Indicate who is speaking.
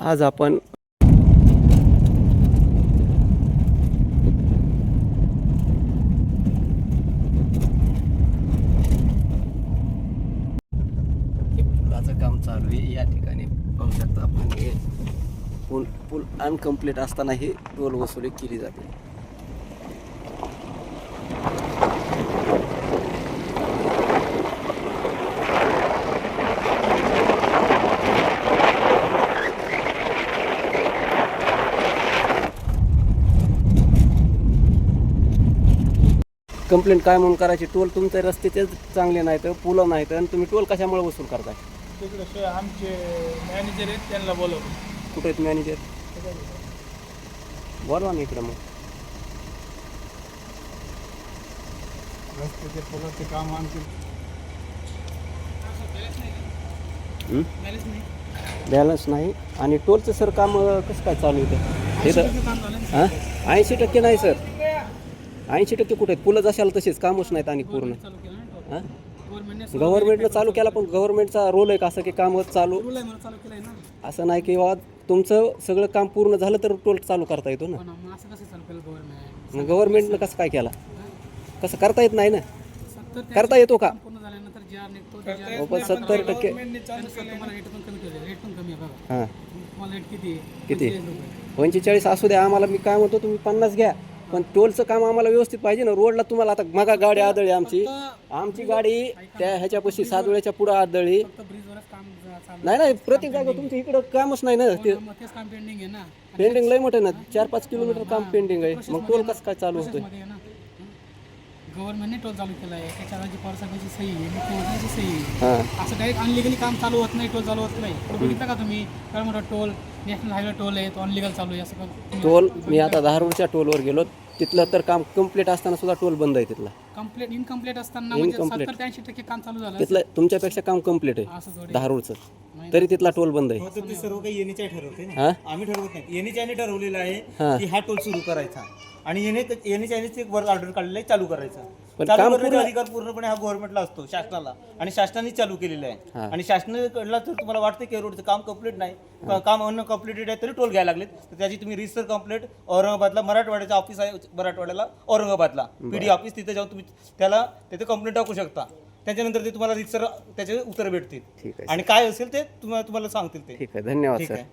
Speaker 1: आज आपण काम चालू आहे. या ठिकाणी पाहू शकता आपण हे पूल पूल अनकम्प्लीट असताना ही टोल वसुली केली जाते. कंप्लेंट काय म्हणून करायची? टोल तुमचे रस्त्याचे चांगले नाहीत पुलं नाहीत आणि तुम्ही टोल कशामुळे वसूल करताय?
Speaker 2: तिकडे शे- आमचे मॅनेजर आहेत त्यांना बोलवलं
Speaker 1: कुठे आहेत मॅनेजर बोलवा ना इकडं मग.
Speaker 2: रस्त्याचे पुलाचे काम आमचे
Speaker 1: हं? बॅलन्स नाही. आणि टोलचं सर काम अं, कसं काय चालू आहे ते? हां? ऐंशी टक्के नाही सर. ऐंशी टक्के कुठे आहेत? पुलं जशाला तसेच कामच नाहीत आणि पूर्ण. हां? गव्हर्नमेंटनं चालू केला पण गव्हर्नमेंटचा रोल आहे का? असं की काम चालू?
Speaker 2: चालू केलंय ना.
Speaker 1: असं नाही की बाबा तुमचं सगळं काम पूर्ण झालं तर टोल चालू करता येतो ना?
Speaker 2: मग
Speaker 1: मग गव्हर्नमेंटनं कसं काय केला? कसं करता येत नाही ना? करता येतो का? हो, पण सत्तर टक्के हां.
Speaker 2: तुम्हाला रेट किती आहे?
Speaker 1: किती?
Speaker 2: 45 रुपये.
Speaker 1: पंचेचाळीस असू द्या आम्हाला मी काय म्हणतो तुम्ही पन्नास घ्या. पण टोलचं काम आम्हाला व्यवस्थित पाहिजे ना. रोडला तुम्हाला आता मगा गाडी आदळली आमची. आमची गाडी त्या ह्याच्यापाशी सातवेळ्याच्या पुढं आदळली.
Speaker 2: चालू
Speaker 1: नाही नाही प्रत्येक जागा तुमच्या इकडं कामच नाही ना. ते
Speaker 2: तेच काम पेंडिंग
Speaker 1: पेंडिंग लय मोठं ना. चार पाच किलोमीटर काम पेंडिंग आहे. मग टोल कसं काय चालू होतोय?
Speaker 2: गव्हर्नमेंटने टोल चालू केला आहे. त्याच्यावर जी पवार साहेबांची सही आहे मुख्यमंत्र्यांची सही आहे.
Speaker 1: हां.
Speaker 2: असं डायरेक्ट अनलिगली काम चालू होत नाही टोल चालू होत नाही. तो बघितलं का तुम्ही? काय मोठा टोल नॅशनल हायवे टोल आहे तो अनलिगल चालू आहे असं
Speaker 1: टोल मी आता धारूरच्या टोलवर गेलो. तिथलं तर काम कंप्लीट असताना सुद्धा टोल बंद आहे तिथला.
Speaker 2: कंप्लीट इनकम्प्लीट असताना म्हणजे
Speaker 1: Incomplete.
Speaker 2: सत्तर ते ऐंशी टक्के काम चालू झालं
Speaker 1: तिथलं तुमच्यापेक्षा काम कंप्लीट आहे.
Speaker 2: असं थोडी
Speaker 1: धारूरचं तरी तिथला टोल बंद आहे.
Speaker 3: तर ते सर्व काही येणीच्या ठरवते ना.
Speaker 1: हां?
Speaker 3: आम्ही ठरवत नाही. येणीच्याने ठरवलेलं
Speaker 1: हा.
Speaker 3: आहे की हा टोल सुरू करायचा. आणि येणे येणीच्यानेच एक वर ऑर्डर काढलेलं आहे चालू करायचा.
Speaker 1: पण
Speaker 3: चालू
Speaker 1: काम
Speaker 3: करण्याचा अधिकार पूर्णपणे हा गव्हर्नमेंटला असतो शासनाला. आणि शासनाने चालू केलेलं
Speaker 1: हा.
Speaker 3: आहे आणि शासनाकडला जर तुम्हाला वाटतं की रोडचं काम कंप्लीट नाही का- काम अन्न कम्प्लिटेड आहे तरी टोल घ्यायला लागलेत. तर त्याची तुम्ही रिसर कंप्लेंट औरंगाबादला मराठवाड्याचं ऑफिस आहे मराठवाड्याला औरंगाबादला. पीडी ऑफिस तिथे जाऊन तुम्ही त्याला तिथे कंप्लेंट टाकू शकता. त्याच्यानंतर ते तुम्हाला रिसर त्याचे उत्तर भेटतील.
Speaker 1: ठीक आहे
Speaker 3: आणि काय असेल ते तुम्हाला तुम्हाला सांगतील ते.
Speaker 1: ठीक आहे धन्यवाद
Speaker 3: ठीक
Speaker 1: सर
Speaker 3: आहे.